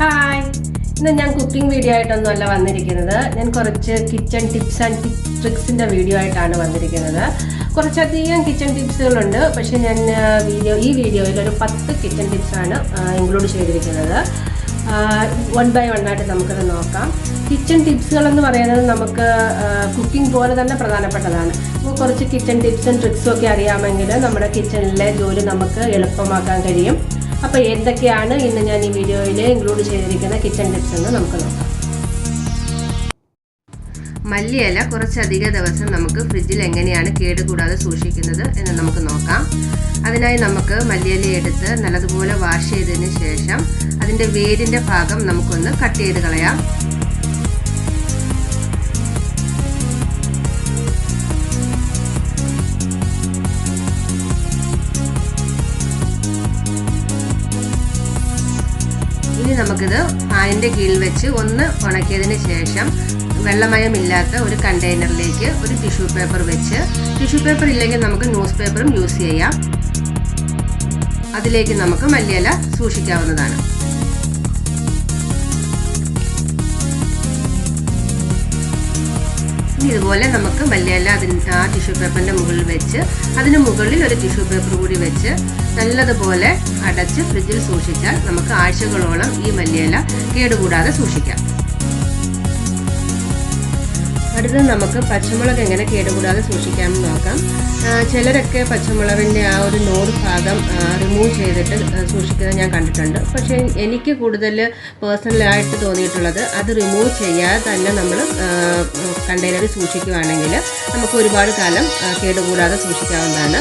Hi ഇന്ന് ഞാൻ cooking video ആയിട്ടൊന്നുമല്ല വന്നിരിക്കുന്നത്. ഞാൻ കുറച്ച് കിച്ചൺ ടിപ്സ് ആൻഡ് ട്രിക്സിന്റെ വീഡിയോ ആയിട്ടാണ് വന്നിരിക്കുന്നത്. കുറച്ചധികം കിച്ചൺ ടിപ്സുകളുണ്ട് പക്ഷേ ഞാൻ വീഡിയോ ഈ വീഡിയോയിൽ ഒരു പത്ത് കിച്ചൺ ടിപ്സാണ് ഇൻക്ലൂഡ് ചെയ്തിരിക്കുന്നത്. വൺ ബൈ വൺ ആയിട്ട് നമുക്കത് നോക്കാം. കിച്ചൺ ടിപ്സുകൾ എന്ന് പറയുന്നത് നമുക്ക് കുക്കിംഗ് പോലെ തന്നെ പ്രധാനപ്പെട്ടതാണ്. അപ്പോൾ കുറച്ച് കിച്ചൺ ടിപ്സും ട്രിക്സും ഒക്കെ അറിയാമെങ്കിൽ നമ്മുടെ കിച്ചണിലെ ജോലി നമുക്ക് എളുപ്പമാക്കാൻ കഴിയും. അപ്പോൾ എന്തൊക്കെയാണ് ഇന്ന് ഞാൻ ഈ വീഡിയോയിൽ ഇൻക്ലൂഡ് ചെയ്തിരിക്കുന്ന കിച്ചൺ ടിപ്സ് എന്ന് നമുക്ക് നോക്കാം. മല്ലിയില കുറച്ചധിക ദിവസം നമുക്ക് ഫ്രിഡ്ജിൽ എങ്ങനെയാണ് കേടുകൂടാതെ സൂക്ഷിക്കുന്നത് എന്ന് നമുക്ക് നോക്കാം. അതിനായി നമുക്ക് മല്ലിയില എടുത്ത് നല്ലതുപോലെ വാഷ് ചെയ്തതിന് ശേഷം അതിന്റെ വേരിന്റെ ഭാഗം നമുക്കൊന്ന് കട്ട് ചെയ്ത് കളയാം. നമുക്കിത് ഫാനിന്റെ കീഴിൽ വെച്ച് ഒന്ന് ഉണക്കിയതിന് ശേഷം വെള്ളമയമില്ലാത്ത ഒരു കണ്ടെയ്നറിലേക്ക് ഒരു ടിഷ്യൂ പേപ്പർ വെച്ച് ടിഷ്യൂ പേപ്പർ ഇല്ലെങ്കിൽ നമുക്ക് ന്യൂസ് പേപ്പറും യൂസ് ചെയ്യാം. അതിലേക്ക് നമുക്ക് മല്ലിയില സൂക്ഷിക്കാവുന്നതാണ്. ഇതുപോലെ നമുക്ക് മല്ലിയില അതിന് ആ ടിഷ്യൂ പേപ്പറിന്റെ മുകളിൽ വെച്ച് അതിന് മുകളിൽ ഒരു ടിഷ്യൂ പേപ്പർ കൂടി വെച്ച് നല്ലതുപോലെ അടച്ച് ഫ്രിഡ്ജിൽ സൂക്ഷിച്ചാൽ നമുക്ക് ആഴ്ചകളോളം ഈ മല്ലിയില കേടുകൂടാതെ സൂക്ഷിക്കാം. അടുത്തത് നമുക്ക് പച്ചമുളക് എങ്ങനെ കേടുകൂടാതെ സൂക്ഷിക്കാമെന്ന് നോക്കാം. ചിലരൊക്കെ പച്ചമുളകിന്റെ ആ ഒരു നോട് ഭാഗം റിമൂവ് ചെയ്തിട്ട് സൂക്ഷിക്കുന്നത് ഞാൻ കണ്ടിട്ടുണ്ട്. പക്ഷേ എനിക്ക് കൂടുതൽ പേഴ്സണലായിട്ട് തോന്നിയിട്ടുള്ളത് അത് റിമൂവ് ചെയ്യാതെ തന്നെ നമ്മൾ കണ്ടെയ്നറിൽ സൂക്ഷിക്കുകയാണെങ്കിൽ നമുക്ക് ഒരുപാട് കാലം കേടുകൂടാതെ സൂക്ഷിക്കാവുന്നതാണ്.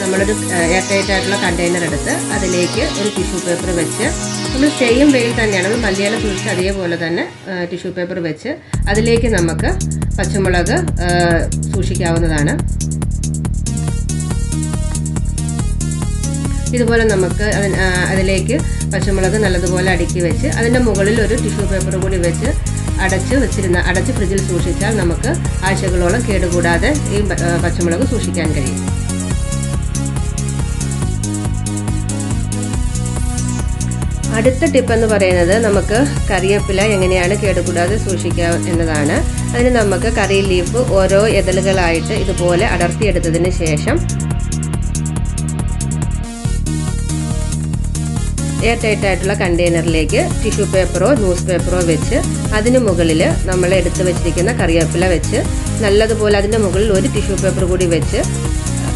നമ്മളൊരു എയർ ടൈറ്റ് ആയിട്ടുള്ള കണ്ടെയ്നർ എടുത്ത് അതിലേക്ക് ഒരു ടിഷ്യൂ പേപ്പർ വെച്ച് നമ്മൾ സെയിം വെയിൽ തന്നെയാണ് നമ്മൾ മല്ലിയാലം സൂക്ഷിച്ച് അതേപോലെ തന്നെ ടിഷ്യൂ പേപ്പർ വെച്ച് അതിലേക്ക് നമുക്ക് പച്ചമുളക് സൂക്ഷിക്കാവുന്നതാണ്. ഇതുപോലെ നമുക്ക് അതിലേക്ക് പച്ചമുളക് നല്ലതുപോലെ അടുക്കി വെച്ച് അതിന്റെ മുകളിൽ ഒരു ടിഷ്യൂ പേപ്പർ കൂടി വെച്ച് അടച്ച് വെച്ചിരുന്ന അടച്ച് ഫ്രിഡ്ജിൽ സൂക്ഷിച്ചാൽ നമുക്ക് ആഴ്ചകളോളം കേടുകൂടാതെ ഈ പച്ചമുളക് സൂക്ഷിക്കാൻ കഴിയും. അടുത്ത ടിപ്പ് എന്ന് പറയുന്നത് നമുക്ക് കറിവേപ്പില എങ്ങനെയാണ് കേടുകൂടാതെ സൂക്ഷിക്കുക എന്നതാണ്. അതിന് നമുക്ക് കറി ലീഫ് ഓരോ ഇതളുകളായിട്ട് ഇതുപോലെ അടർത്തിയെടുത്തതിന് ശേഷം എയർ ടൈറ്റ് ആയിട്ടുള്ള കണ്ടെയ്നറിലേക്ക് ടിഷ്യൂ പേപ്പറോ ന്യൂസ് പേപ്പറോ വെച്ച് അതിന് മുകളിൽ നമ്മൾ എടുത്തു വെച്ചിരിക്കുന്ന കറിവേപ്പില വെച്ച് നല്ലതുപോലെ അതിന്റെ മുകളിൽ ഒരു ടിഷ്യൂ പേപ്പർ കൂടി വെച്ച്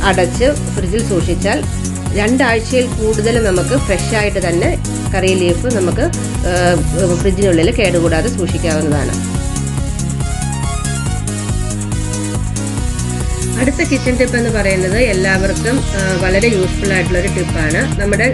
അടച്ച് ഫ്രിഡ്ജിൽ സൂക്ഷിച്ചാൽ രണ്ടാഴ്ചയിൽ കൂടുതൽ നമുക്ക് ഫ്രഷ് ആയിട്ട് തന്നെ കറി ലീഫ് നമുക്ക് ഫ്രിഡ്ജിനുള്ളിൽ കേടുകൂടാതെ സൂക്ഷിക്കാവുന്നതാണ്. അടുത്ത കിച്ചൺ ടിപ്പ് എന്ന് പറയുന്നത് എല്ലാവർക്കും വളരെ യൂസ്ഫുൾ ആയിട്ടുള്ള ഒരു ടിപ്പാണ് നമ്മുടെ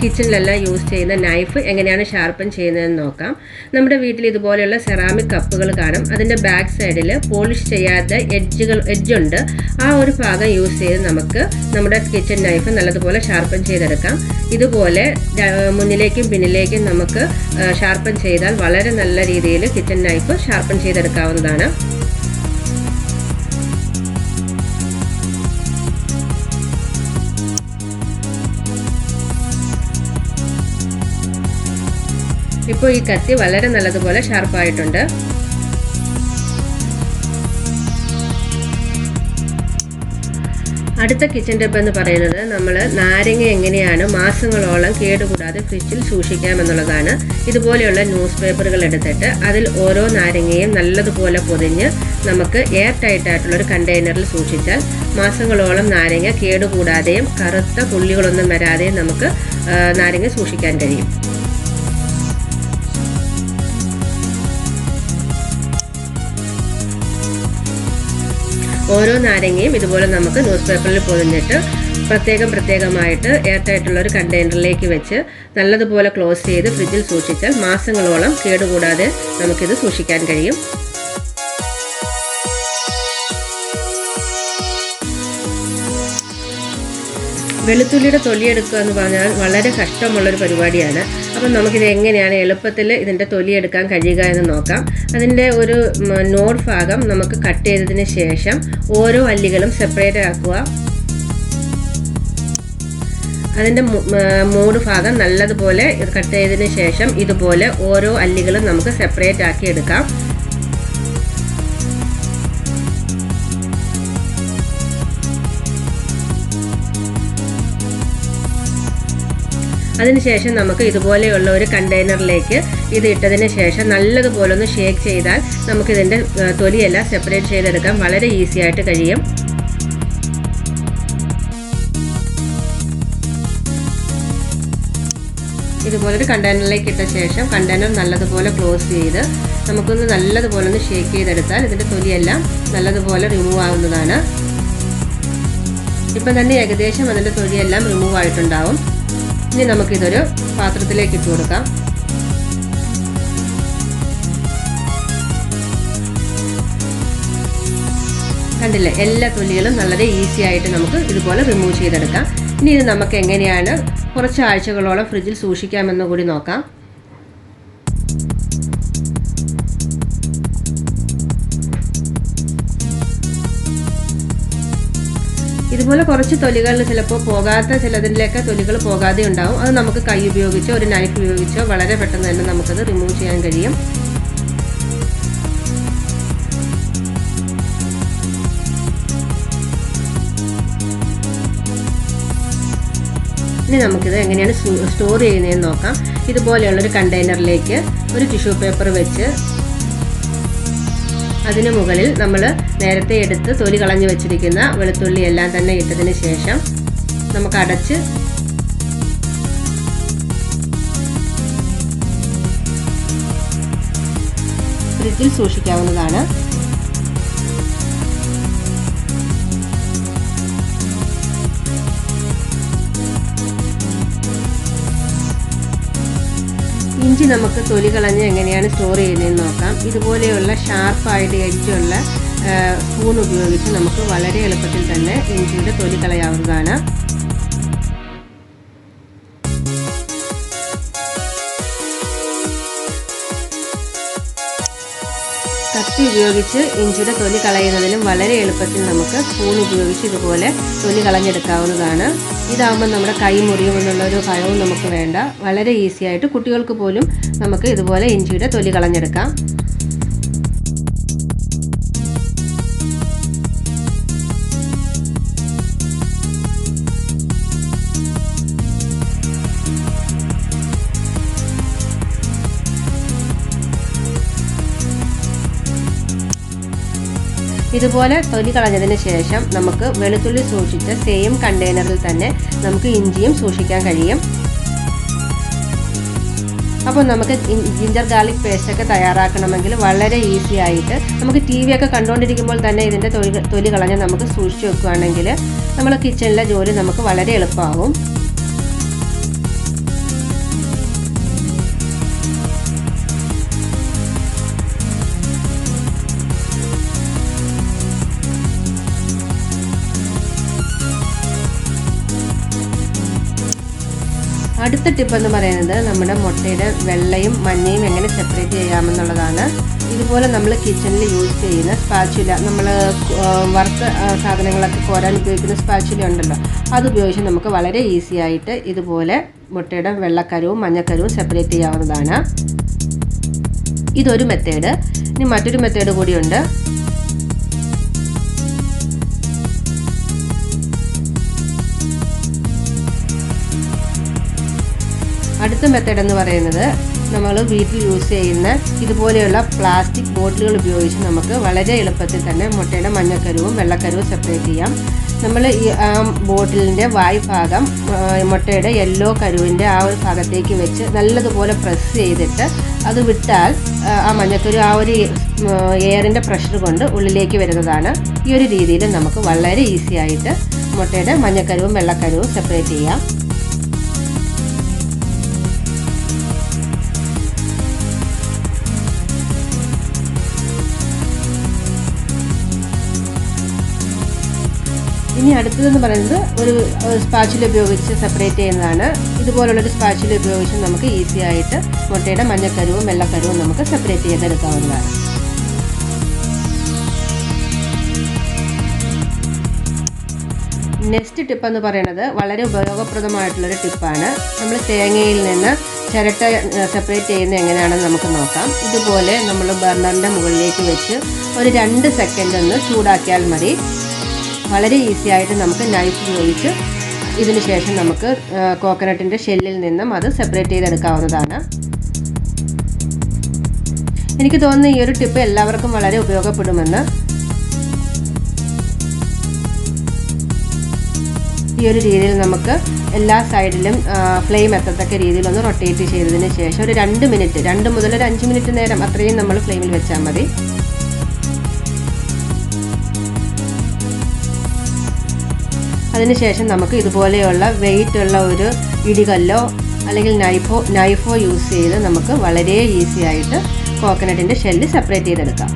കിച്ചണിലെല്ലാം യൂസ് ചെയ്യുന്ന നൈഫ് എങ്ങനെയാണ് ഷാർപ്പൻ ചെയ്യുന്നതെന്ന് നോക്കാം. നമ്മുടെ വീട്ടിൽ ഇതുപോലെയുള്ള സെറാമിക് കപ്പുകൾ കാണും. അതിന്റെ ബാക്ക് സൈഡിൽ പോളിഷ് ചെയ്യാത്ത എഡ്ജുകൾ എഡ്ജുണ്ട് ആ ഒരു ഭാഗം യൂസ് ചെയ്ത് നമുക്ക് നമ്മുടെ കിച്ചൺ നൈഫ് നല്ലതുപോലെ ഷാർപ്പൻ ചെയ്തെടുക്കാം. ഇതുപോലെ മുന്നിലേക്കും പിന്നിലേക്കും നമുക്ക് ഷാർപ്പൻ ചെയ്താൽ വളരെ നല്ല രീതിയിൽ കിച്ചൺ നൈഫ് ഷാർപ്പൻ ചെയ്തെടുക്കാവുന്നതാണ്. ഇപ്പോൾ ഈ കത്തി വളരെ നല്ലതുപോലെ ഷാർപ്പായിട്ടുണ്ട്. അടുത്ത കിച്ചൺ ടിപ്പ് എന്ന് പറയുന്നത് നമ്മൾ നാരങ്ങ എങ്ങനെയാണ് മാസങ്ങളോളം കേടുകൂടാതെ ഫ്രിഡ്ജിൽ സൂക്ഷിക്കാം എന്നുള്ളതാണ് ഇതുപോലെയുള്ള ന്യൂസ് പേപ്പറുകൾ എടുത്തിട്ട് അതിൽ ഓരോ നാരങ്ങയും നല്ലതുപോലെ പൊതിഞ്ഞ് നമുക്ക് എയർ ടൈറ്റ് ആയിട്ടുള്ള ഒരു കണ്ടെയ്നറിൽ സൂക്ഷിച്ചാൽ മാസങ്ങളോളം നാരങ്ങ കേടുകൂടാതെയും കറുത്ത പുള്ളികളൊന്നും വരാതെയും നമുക്ക് നാരങ്ങ സൂക്ഷിക്കാൻ കഴിയും. ഓരോ നാരങ്ങയും ഇതുപോലെ നമുക്ക് ന്യൂസ് പേപ്പറിൽ പൊതിഞ്ഞിട്ട് പ്രത്യേകം പ്രത്യേകമായിട്ട് എയർ ടൈറ്റുള്ള ഒരു കണ്ടെയ്നറിലേക്ക് വെച്ച് നല്ലതുപോലെ ക്ലോസ് ചെയ്ത് ഫ്രിഡ്ജിൽ സൂക്ഷിച്ചാൽ മാസങ്ങളോളം കേടുകൂടാതെ നമുക്കിത് സൂക്ഷിക്കാൻ കഴിയും. വെളുത്തുള്ളിയുടെ തൊലിയെടുക്കുക എന്ന് പറഞ്ഞാൽ വളരെ കഷ്ടമുള്ളൊരു പരിപാടിയാണ്. അപ്പം നമുക്കിത് എങ്ങനെയാണ് എളുപ്പത്തിൽ ഇതിന്റെ തൊലിയെടുക്കാൻ കഴിയുക എന്ന് നോക്കാം. അതിന്റെ ഒരു നോഡ് ഭാഗം നമുക്ക് കട്ട് ചെയ്തതിന് ശേഷം ഓരോ അല്ലികളും സെപ്പറേറ്റ് ആക്കുക. അതിന്റെ മൂട് ഭാഗം നല്ലതുപോലെ കട്ട് ചെയ്തതിന് ശേഷം ഇതുപോലെ ഓരോ അല്ലികളും നമുക്ക് സെപ്പറേറ്റ് ആക്കി എടുക്കാം. അതിനുശേഷം നമുക്ക് ഇതുപോലെയുള്ള ഒരു കണ്ടെയ്നറിലേക്ക് ഇത് ഇട്ടതിന് ശേഷം നല്ലതുപോലെ ഒന്ന് ഷേക്ക് ചെയ്താൽ നമുക്കിതിന്റെ തൊലിയെല്ലാം സെപ്പറേറ്റ് ചെയ്തെടുക്കാൻ വളരെ ഈസി ആയിട്ട് കഴിയും. ഇതുപോലൊരു കണ്ടെയ്നറിലേക്ക് ഇട്ട ശേഷം കണ്ടെയ്നർ നല്ലതുപോലെ ക്ലോസ് ചെയ്ത് നമുക്കൊന്ന് നല്ലതുപോലെ ഒന്ന് ഷേക്ക് ചെയ്തെടുത്താൽ ഇതിന്റെ തൊലിയെല്ലാം നല്ലതുപോലെ റിമൂവ് ആവുന്നതാണ്. ഇപ്പം തന്നെ ഏകദേശം അതിന്റെ തൊലിയെല്ലാം റിമൂവ് ആയിട്ടുണ്ടാവും. ഇനി നമുക്കിതൊരു പാത്രത്തിലേക്ക് ഇട്ട് കൊടുക്കാം. കണ്ടില്ലേ? എല്ലാ തൊലികളും വളരെ ഈസി ആയിട്ട് നമുക്ക് ഇതുപോലെ റിമൂവ് ചെയ്തെടുക്കാം. ഇനി ഇത് നമുക്ക് എങ്ങനെയാണ് കുറച്ച് ആഴ്ചകളോളം ഫ്രിഡ്ജിൽ സൂക്ഷിക്കാമെന്ന് കൂടി നോക്കാം. ഇതുപോലെ കുറച്ച് തൊലികളിൽ ചിലപ്പോൾ പോകാത്ത ചിലതിന്റെയൊക്കെ തൊലികൾ പോകാതെ ഉണ്ടാവും. അത് നമുക്ക് കൈ ഉപയോഗിച്ചോ ഒരു നൈഫ് ഉപയോഗിച്ചോ വളരെ പെട്ടെന്ന് തന്നെ നമുക്കത് റിമൂവ് ചെയ്യാൻ കഴിയും. ഇനി നമുക്കിത് എങ്ങനെയാണ് സ്റ്റോർ ചെയ്യുന്നതെന്ന് നോക്കാം. ഇതുപോലെയുള്ളൊരു കണ്ടെയ്നറിലേക്ക് ഒരു ടിഷ്യൂ പേപ്പർ വെച്ച് അതിന് മുകളിൽ നമ്മൾ നേരത്തെ എടുത്ത് തൊലി കളഞ്ഞു വെച്ചിരിക്കുന്ന വെളുത്തുള്ളി എല്ലാം തന്നെ ഇട്ടതിന് ശേഷം നമുക്ക് അടച്ച് ഫ്രിഡ്ജിൽ സൂക്ഷിക്കാവുന്നതാണ്. ഇഞ്ചി നമുക്ക് തൊലി കളഞ്ഞ് എങ്ങനെയാണ് സ്റ്റോർ ചെയ്യുന്നതെന്ന് നോക്കാം. ഇതുപോലെയുള്ള ഷാർപ്പായിട്ട് എഡ്ജുള്ള സ്പൂൺ ഉപയോഗിച്ച് നമുക്ക് വളരെ എളുപ്പത്തിൽ തന്നെ ഇഞ്ചിയുടെ തൊലി കളയാവുന്നതാണ്. ഉപയോഗിച്ച് ഇഞ്ചിയുടെ തൊലി കളയുന്നതിലും വളരെ എളുപ്പത്തിൽ നമുക്ക് സ്പൂൺ ഉപയോഗിച്ച് ഇതുപോലെ തൊലി കളഞ്ഞെടുക്കാവുന്നതാണ്. ഇതാകുമ്പോൾ നമ്മുടെ കൈ മുറിയുമെന്നുള്ള ഒരു ഭയവും നമുക്ക് വേണ്ട. വളരെ ഈസിയായിട്ട് കുട്ടികൾക്ക് പോലും നമുക്ക് ഇതുപോലെ ഇഞ്ചിയുടെ തൊലി കളഞ്ഞെടുക്കാം. ഇതുപോലെ തൊലി കളഞ്ഞതിന് ശേഷം നമുക്ക് വെളുത്തുള്ളി സൂക്ഷിച്ച സെയിം കണ്ടെയ്നറിൽ തന്നെ നമുക്ക് ഇഞ്ചിയും സൂക്ഷിക്കാൻ കഴിയും. അപ്പോൾ നമുക്ക് ജിഞ്ചർ ഗാർലിക് പേസ്റ്റൊക്കെ തയ്യാറാക്കണമെങ്കിൽ വളരെ ഈസി ആയിട്ട് നമുക്ക് ടി വി ഒക്കെ കണ്ടുകൊണ്ടിരിക്കുമ്പോൾ തന്നെ ഇതിന്റെ തൊലി തൊലി കളഞ്ഞ് നമുക്ക് സൂക്ഷിച്ച് വെക്കുകയാണെങ്കിൽ നമ്മൾ കിച്ചണിലെ ജോലി നമുക്ക് വളരെ എളുപ്പമാകും അടുത്ത ടിപ്പ് എന്ന് പറയുന്നത് നമ്മുടെ മുട്ടയുടെ വെള്ളയും മഞ്ഞയും എങ്ങനെ സെപ്പറേറ്റ് ചെയ്യാമെന്നുള്ളതാണ്. ഇതുപോലെ നമ്മൾ കിച്ചണിൽ യൂസ് ചെയ്യുന്ന സ്പാച്ചുല നമ്മൾ വറുത്ത സാധനങ്ങളൊക്കെ കോരാൻ ഉപയോഗിക്കുന്ന സ്പാച്ചുല ഉണ്ടല്ലോ. അത് ഉപയോഗിച്ച് നമുക്ക് വളരെ ഈസി ആയിട്ട് ഇതുപോലെ മുട്ടയുടെ വെള്ളക്കരവും മഞ്ഞക്കരവും സെപ്പറേറ്റ് ചെയ്യാവുന്നതാണ്. ഇതൊരു മെത്തേഡ് ഇനി മറ്റൊരു മെത്തേഡ് കൂടിയുണ്ട് അടുത്ത മെത്തേഡ് എന്ന് പറയുന്നത് നമ്മൾ വീട്ടിൽ യൂസ് ചെയ്യുന്ന ഇതുപോലെയുള്ള പ്ലാസ്റ്റിക് ബോട്ടിലുകൾ ഉപയോഗിച്ച് നമുക്ക് വളരെ എളുപ്പത്തിൽ തന്നെ മുട്ടയുടെ മഞ്ഞക്കരുവും വെള്ളക്കരുവും സെപ്പറേറ്റ് ചെയ്യാം. നമ്മൾ ഈ ആ ബോട്ടിലിന്റെ വായ് ഭാഗം മുട്ടയുടെ യെല്ലോ കരുവിന്റെ ആ ഒരു ഭാഗത്തേക്ക് വെച്ച് നല്ലതുപോലെ പ്രസ് ചെയ്തിട്ട് അത് വിട്ടാൽ ആ മഞ്ഞക്കരു ആ ഒരു എയറിന്റെ പ്രഷർ കൊണ്ട് ഉള്ളിലേക്ക് വരുന്നതാണ്. ഈ ഒരു രീതിയിൽ നമുക്ക് വളരെ ഈസി ആയിട്ട് മുട്ടയുടെ മഞ്ഞക്കരുവും വെള്ളക്കരുവും സെപ്പറേറ്റ് ചെയ്യാം. അടുത്തതെന്ന് പറയുന്നത് ഒരു സ്പാച്ചിൽ ഉപയോഗിച്ച് സെപ്പറേറ്റ് ചെയ്യുന്നതാണ്. ഇതുപോലുള്ളൊരു സ്പാച്ചിൽ ഉപയോഗിച്ച് നമുക്ക് ഈസി ആയിട്ട് മുട്ടയുടെ മഞ്ഞക്കരുവും വെള്ളക്കരുവും നമുക്ക് സെപ്പറേറ്റ് ചെയ്തെടുക്കാവുന്നതാണ്. നെക്സ്റ്റ് ടിപ്പ് എന്ന് പറയുന്നത് വളരെ ഉപയോഗപ്രദമായിട്ടുള്ളൊരു ടിപ്പാണ് നമ്മൾ തേങ്ങയിൽ നിന്ന് ചിരട്ട സെപ്പറേറ്റ് ചെയ്യുന്നത് എങ്ങനെയാണെന്ന് നമുക്ക് നോക്കാം. ഇതുപോലെ നമ്മൾ ബർണറിന്റെ മുകളിലേക്ക് വെച്ച് ഒരു രണ്ട് സെക്കൻഡ് ഒന്ന് ചൂടാക്കിയാൽ മതി. വളരെ ഈസി ആയിട്ട് നമുക്ക് നൈഫ് ഉപയോഗിച്ച് ഇതിന് ശേഷം നമുക്ക് കോക്കനട്ടിന്റെ ഷെല്ലിൽ നിന്നും അത് സെപ്പറേറ്റ് ചെയ്തെടുക്കാവുന്നതാണ്. എനിക്ക് തോന്നുന്നു ഈ ഒരു ടിപ്പ് എല്ലാവർക്കും വളരെ ഉപയോഗപ്പെടുമെന്ന്. ഈ ഒരു രീതിയിൽ നമുക്ക് എല്ലാ സൈഡിലും ഫ്ലെയിം എത്തത്തക്ക രീതിയിൽ ഒന്ന് റൊട്ടേറ്റ് ചെയ്തതിന് ശേഷം ഒരു രണ്ട് മിനിറ്റ് രണ്ട് മുതൽ ഒരു അഞ്ച് മിനിറ്റ് നേരം അത്രയും നമ്മൾ ഫ്ലെയിമിൽ വെച്ചാൽ മതി. അതിനുശേഷം നമുക്ക് ഇതുപോലെയുള്ള വെയിറ്റ് ഉള്ള ഒരു ഇടികല്ലോ അല്ലെങ്കിൽ നൈഫോ നൈഫോ യൂസ് ചെയ്ത് നമുക്ക് വളരെ ഈസി ആയിട്ട് കോക്കനട്ടിന്റെ ഷെല്ല് സെപ്പറേറ്റ് ചെയ്തെടുക്കാം.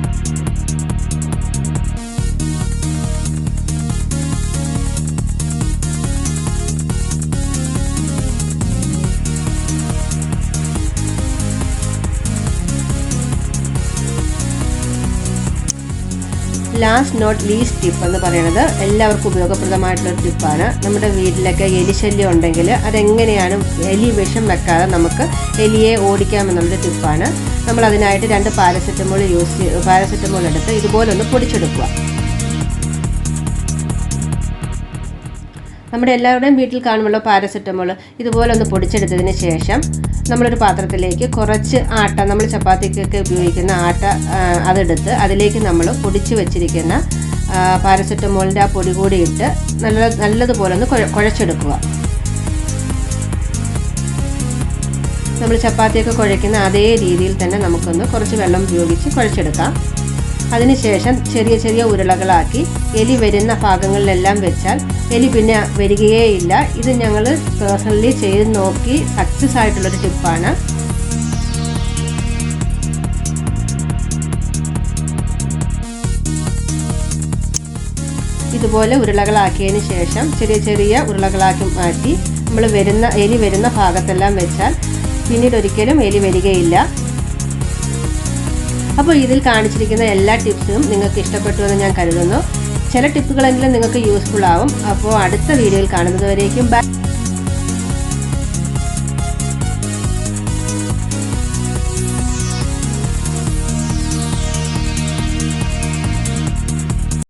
ലാസ്റ്റ് നോട്ട് ലീസ്റ്റ് ടിപ്പ് എന്ന് പറയുന്നത് എല്ലാവർക്കും ഉപയോഗപ്രദമായിട്ടുള്ള ടിപ്പാണ് നമ്മുടെ വീട്ടിലൊക്കെ എലിശല്യം ഉണ്ടെങ്കിൽ അതെങ്ങനെയാണ് എലി വിഷം വെക്കാതെ നമുക്ക് എലിയെ ഓടിക്കാമെന്നുള്ളൊരു ടിപ്പാണ് നമ്മൾ അതിനായിട്ട് രണ്ട് പാരസെറ്റമോൾ യൂസ് പാരസെറ്റമോൾ എടുത്ത് ഇതുപോലെ ഒന്ന് പൊടിച്ചെടുക്കുക. നമ്മുടെ എല്ലാവരുടെയും വീട്ടിൽ കാണുമല്ലോ പാരസെറ്റമോൾ ഇതുപോലെ ഒന്ന് പൊടിച്ചെടുത്തതിന് ശേഷം നമ്മളൊരു പാത്രത്തിലേക്ക് കുറച്ച് ആട്ട നമ്മൾ ചപ്പാത്തിക്കൊക്കെ ഉപയോഗിക്കുന്ന ആട്ട അതെടുത്ത് അതിലേക്ക് നമ്മൾ പൊടിച്ച് വെച്ചിരിക്കുന്ന പാരസെറ്റമോളിന്റെ ആ പൊടി കൂടി ഇട്ട് നല്ല നല്ലതുപോലെ ഒന്ന് കുഴ കുഴച്ചെടുക്കുക. നമ്മൾ ചപ്പാത്തിയൊക്കെ കുഴയ്ക്കുന്ന അതേ രീതിയിൽ തന്നെ നമുക്കൊന്ന് കുറച്ച് വെള്ളം ഉപയോഗിച്ച് കുഴച്ചെടുക്കാം. അതിനുശേഷം ചെറിയ ചെറിയ ഉരുളകളാക്കി എലി വരുന്ന ഭാഗങ്ങളിലെല്ലാം വെച്ചാൽ എലി പിന്നെ വരികയേയില്ല. ഇത് ഞങ്ങൾ പേഴ്സണലി ചെയ്ത് നോക്കി സക്സസ് ആയിട്ടുള്ളൊരു ടിപ്പാണ് ഇതുപോലെ ഉരുളകളാക്കിയതിന് ശേഷം ചെറിയ ചെറിയ ഉരുളകളാക്കി മാറ്റി നമ്മൾ വരുന്ന എലി വരുന്ന ഭാഗത്തെല്ലാം വെച്ചാൽ പിന്നീട് ഒരിക്കലും എലി വരികയില്ല. അപ്പോൾ ഇതിൽ കാണിച്ചിരിക്കുന്ന എല്ലാ ടിപ്സും നിങ്ങൾക്ക് ഇഷ്ടപ്പെട്ടു എന്ന് ഞാൻ കരുതുന്നു. ചില ടിപ്പുകളെങ്കിലും നിങ്ങൾക്ക് യൂസ്ഫുൾ ആവും. അപ്പോൾ അടുത്ത വീഡിയോയിൽ കാണുന്നതുവരേക്കും. ബൈ